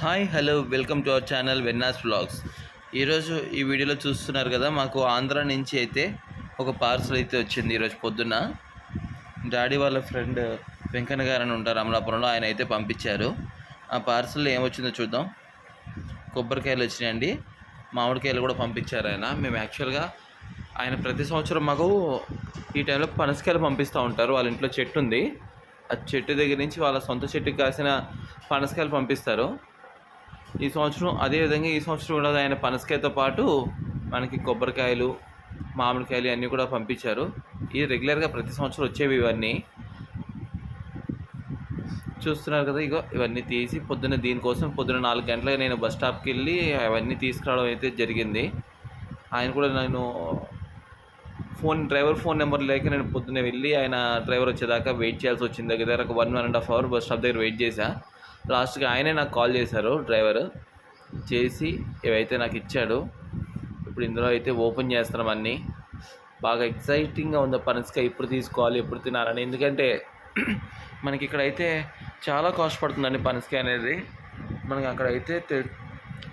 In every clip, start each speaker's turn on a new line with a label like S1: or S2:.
S1: Hi hello welcome to our channel Vennas vlogs ఈరోజు ఈ వీడియోలో చూస్తున్నారు కదా మాకు ఆంధ్ర నుంచి అయితే ఒక పార్సల్ అయితే వచ్చింది ఈరోజు పొద్దున్న. డాడీ వాళ్ళ ఫ్రెండ్ వెంకన్న గారు అని ఉంటారు అమలాపురంలో ఆయన అయితే పంపించారు. ఆ పార్సల్లో ఏమొచ్చిందో చూద్దాం. కొబ్బరికాయలు వచ్చినాయండి. మామిడికాయలు కూడా పంపించారు ఆయన. మేము యాక్చువల్గా ఆయన ప్రతి సంవత్సరం మాకు ఈ టైంలో పనసకాయలు పంపిస్తూ ఉంటారు. వాళ్ళ ఇంట్లో చెట్టు ఉంది. ఆ చెట్టు దగ్గర నుంచి వాళ్ళ సొంత చెట్టుకి కాసిన పనసకాయలు పంపిస్తారు. ఈ సంవత్సరం అదేవిధంగా ఈ సంవత్సరం కూడా ఆయన పనసకాయతో పాటు మనకి కొబ్బరికాయలు మామిడికాయలు అన్నీ కూడా పంపించారు. ఇది రెగ్యులర్గా ప్రతి సంవత్సరం వచ్చేవి ఇవన్నీ. చూస్తున్నారు కదా ఇగో ఇవన్నీ తీసి పొద్దున్న దీనికోసం పొద్దున్న నాలుగు గంటలకు నేను బస్ స్టాప్కి వెళ్ళి అవన్నీ తీసుకురావడం అయితే జరిగింది. ఆయన కూడా నేను ఫోన్ డ్రైవర్ ఫోన్ నెంబర్ లేక నేను పొద్దున్నే వెళ్ళి ఆయన డ్రైవర్ వచ్చేదాకా వెయిట్ చేయాల్సి వచ్చింది. దగ్గర దగ్గర ఒక one one and half hour bus stop దగ్గర వెయిట్ చేశా. లాస్ట్గా ఆయనే నాకు కాల్ చేశారు డ్రైవర్. చేసి ఇవైతే నాకు ఇచ్చాడు. ఇప్పుడు ఇందులో అయితే ఓపెన్ చేస్తున్నాం అన్నీ. బాగా ఎక్సైటింగ్గా ఉంది పనసకాయ ఎప్పుడు తీసుకోవాలి ఎప్పుడు తినాలని. ఎందుకంటే మనకి ఇక్కడైతే చాలా కాస్ట్ పడుతుందండి పనసకాయ అనేది. మనకి అక్కడైతే తె-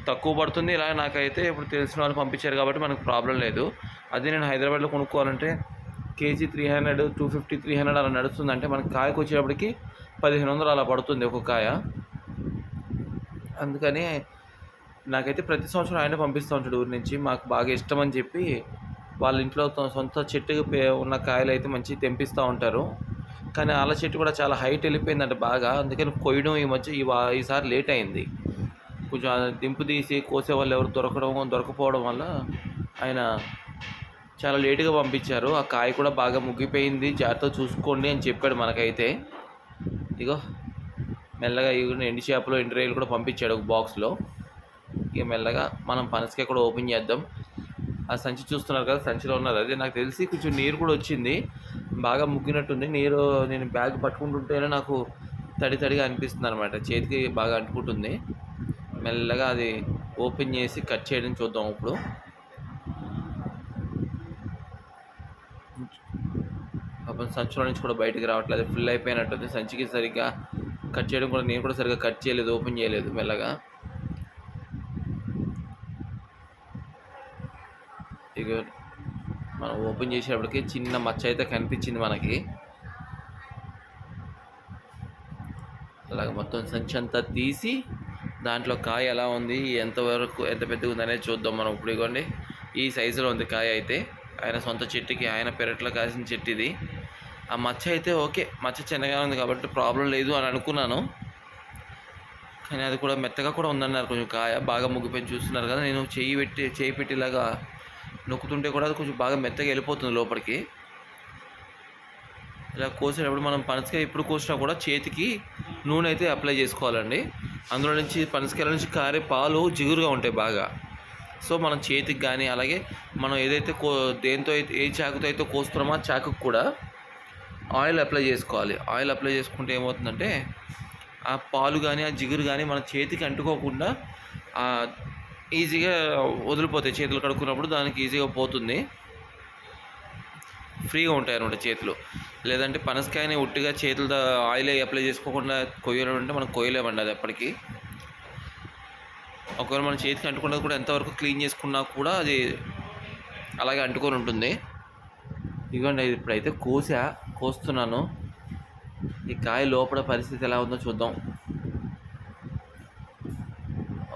S1: తక్కువ పడుతుంది. ఇలా నాకైతే ఇప్పుడు తెలిసిన వాళ్ళు పంపించారు కాబట్టి మనకు ప్రాబ్లం లేదు. అదే నేను హైదరాబాద్లో కొనుక్కోవాలంటే KG three hundred two fifty three hundred అలా నడుస్తుంది అంటే మనకి కాయకు వచ్చేటప్పటికి పదిహేను వందలు అలా పడుతుంది ఒక కాయ. అందుకని నాకైతే ప్రతి సంవత్సరం ఆయన పంపిస్తూ ఉంటాడు ఊరి నుంచి. మాకు బాగా ఇష్టం అని చెప్పి వాళ్ళ ఇంట్లో సొంత చెట్టుకు పే- ఉన్న కాయలు అయితే మంచి తెంపిస్తూ ఉంటారు. కానీ వాళ్ళ చెట్టు కూడా చాలా హైట్ వెళ్ళిపోయిందంట బాగా. అందుకని కొయ్యడం ఈ మధ్య ఈ ఈసారి లేట్ అయింది. కొంచెం దింపు తీసి కోసే వాళ్ళు ఎవరు దొరకడం దొరకపోవడం వల్ల ఆయన చాలా లేటుగా పంపించారు. ఆ కాయ కూడా బాగా ముగ్గిపోయింది. జాగ్రత్తగా చూసుకోండి అని చెప్పాడు మనకైతే. ఇగో. మెల్లగా ఇవి ఎండి చేపలు ఎండి రైలు కూడా పంపించాడు ఒక బాక్స్లో ఇక మెల్లగా మనం పనసకాయ కూడా ఓపెన్ చేద్దాం. ఆ సంచి చూస్తున్నారు కదా సంచిలో ఉన్నది. అదే నాకు తెలిసి కొంచెం నీరు కూడా వచ్చింది. బాగా ముగ్గినట్టుంది. నీరు నేను బ్యాగ్ పట్టుకుంటుంటేనే నాకు తడి తడిగా అనిపిస్తుంది అనమాట చేతికి బాగా అంటుకుంటుంది. మెల్లగా అది ఓపెన్ చేసి కట్ చేయడం చూద్దాం ఇప్పుడు. పాపం సంచిలో నుంచి కూడా బయటికి రావట్లేదు. ఫుల్ అయిపోయినట్టుంది. సంచికి సరిగ్గా కట్ చేయడం కూడా నేను కూడా సరిగ్గా కట్ చేయలేదు ఓపెన్ చేయలేదు మెల్లగా. ఇక మనం ఓపెన్ చేసేటప్పటికి చిన్న మచ్చ అయితే కనిపించింది మనకి. అలాగ మొత్తం సంచి అంతా తీసి దాంట్లో కాయ ఎలా ఉంది ఎంతవరకు ఎంత పెద్దగా ఉంది అనేది చూద్దాం మనం ఇప్పుడు ఇవ్వండి ఈ సైజులో ఉంది కాయ అయితే. ఆయన సొంత చెట్టుకి ఆయన పెరట్లో కాసిన చెట్టు ఇది. ఆ మచ్చ అయితే ఓకే. మచ్చ చిన్నగా ఉంది కాబట్టి ప్రాబ్లం లేదు అని అనుకున్నాను. కానీ అది కూడా మెత్తగా కూడా ఉందన్నారు. కొంచెం కాయ బాగా ముగ్గిపోయి చూస్తున్నారు కదా. నేను చేయి పెట్టి చేయి పెట్టేలాగా నొక్కుతుంటే కూడా అది కొంచెం బాగా మెత్తగా వెళ్ళిపోతుంది లోపలికి. ఇలా కోసేటప్పుడు మనం పనసకాయ ఎప్పుడు కోసినా కూడా చేతికి నూనె అయితే అప్లై చేసుకోవాలండి. అందులో నుంచి పనసకాయల నుంచి కారే పాలు జిగురుగా ఉంటాయి బాగా. సో మనం చేతికి కానీ అలాగే మనం ఏదైతే కో దేంతో అయితే ఏ చాకుతో అయితే కోస్తున్నామో ఆ చాకుకు కూడా ఆయిల్ అప్లై చేసుకోవాలి. ఆయిల్ అప్లై చేసుకుంటే ఏమవుతుందంటే ఆ పాలు కానీ ఆ జిగురు కానీ మన చేతికి అంటుకోకుండా ఈజీగా వదిలిపోతాయి. చేతులు కడుక్కున్నప్పుడు దానికి ఈజీగా పోతుంది. ఫ్రీగా ఉంటాయి అనమాట చేతులు. లేదంటే పనసకాయని ఉట్టిగా చేతులతో ఆయిల్ అప్లై చేసుకోకుండా కొయ్యడం అంటే మనం కొయ్యలేమండి అది ఎప్పటికీ. ఒకవేళ మన చేతికి అంటుకున్నది కూడా ఎంతవరకు క్లీన్ చేసుకున్నా కూడా అది అలాగే అంటుకొని ఉంటుంది. ఇదిగోండి ఇప్పుడైతే కోసా. కోస్తున్నాను. ఈ కాయ లోపల పరిస్థితి ఎలా ఉందో చూద్దాం.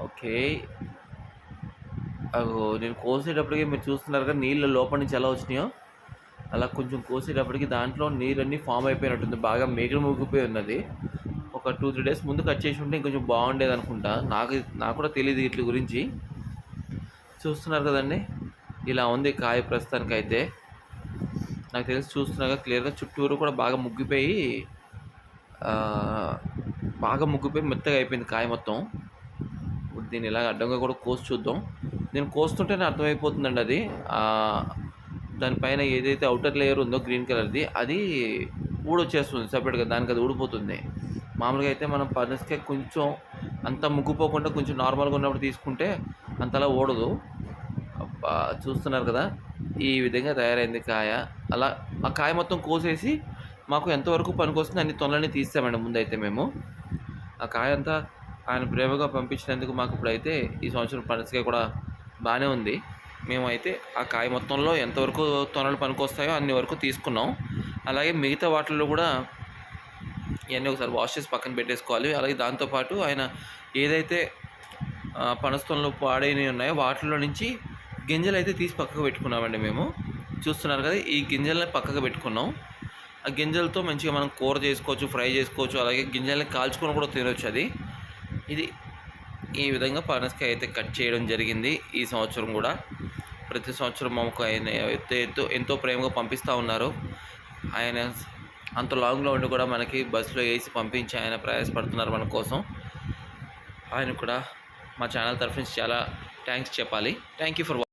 S1: ఓకే. అగో నేను కోసేటప్పటికి మీరు చూస్తున్నారు కదా నీళ్ళు లోపల నుంచి ఎలా వచ్చినాయో? అలా కొంచెం కోసేటప్పటికి దాంట్లో నీరన్నీ ఫామ్ అయిపోయినట్టుంది. బాగా మేకలు ముగిపోయి ఉన్నది. ఒక టూ త్రీ డేస్ ముందు కట్ చేసి ఉంటే ఇంకొంచెం బాగుండేది అనుకుంటా. నాకు నాకు కూడా తెలియదు వీటి గురించి. చూస్తున్నారు కదండి? ఇలా ఉంది కాయ ప్రస్తుతానికి అయితే నాకు తెలిసి చూస్తున్నాగా క్లియర్గా చుట్టూరు కూడా బాగా ముగ్గిపోయి బాగా ముగ్గిపోయి మెత్తగా అయిపోయింది కాయ మొత్తం. ఇప్పుడు దీన్ని ఇలా అడ్డంగా కూడా కోసి చూద్దాం. నేను కోస్తుంటేనే అర్థమైపోతుందండి అది. దానిపైన ఏదైతే అవుటర్ లేయర్ ఉందో గ్రీన్ కలర్ది అది ఊడొచ్చేస్తుంది సపరేట్గా దానికి అది ఊడిపోతుంది. మామూలుగా అయితే మనం పనసకాయ కొంచెం అంత ముగ్గుపోకుండా కొంచెం నార్మల్గా ఉన్నప్పుడు తీసుకుంటే అంతలా ఊడదు. చూస్తున్నారు కదా. ఈ విధంగా తయారైంది కాయ. అలా ఆ కాయ మొత్తం కోసేసి మాకు ఎంతవరకు పనికొస్తుంది అన్ని తొనలని తీస్తామండి ముందైతే మేము. ఆ కాయ అంతా ఆయన ప్రేమగా పంపించినందుకు మాకు ఇప్పుడైతే ఈ సంవత్సరం పనసకాయ కూడా బాగానే ఉంది. మేమైతే ఆ కాయ మొత్తంలో ఎంతవరకు తొనలు పనికొస్తాయో అన్ని వరకు తీసుకున్నాం. అలాగే మిగతా వాటిల్లో కూడా ఇవన్నీ ఒకసారి వాష్ చేసి పక్కన పెట్టేసుకోవాలి. అలాగే దాంతోపాటు ఆయన ఏదైతే ఆ, పాడైనవి ఉన్నాయో వాటిలో నుంచి గింజలు అయితే తీసి పక్కకు పెట్టుకున్నామండి మేము. చూస్తున్నారు కదా ఈ గింజల్ని పక్కకు పెట్టుకున్నాం. ఆ గింజలతో మంచిగా మనం కూర చేసుకోవచ్చు ఫ్రై చేసుకోవచ్చు అలాగే గింజల్ని కాల్చుకొని కూడా తినవచ్చు అది. ఇది ఈ విధంగా పనసకాయ అయితే కట్ చేయడం జరిగింది ఈ సంవత్సరం కూడా. ప్రతి సంవత్సరం మాకు ఆయన ఎంతో ఎంతో ఎంతో ప్రేమగా పంపిస్తూ ఉన్నారు. ఆయన అంత లాంగ్లో ఉండి కూడా మనకి బస్సులో వేసి పంపించి ఆయన ప్రయాసపడుతున్నారు మన కోసం. ఆయన కూడా మా ఛానల్ తరఫు నుంచి చాలా థ్యాంక్స్ చెప్పాలి. Thank you for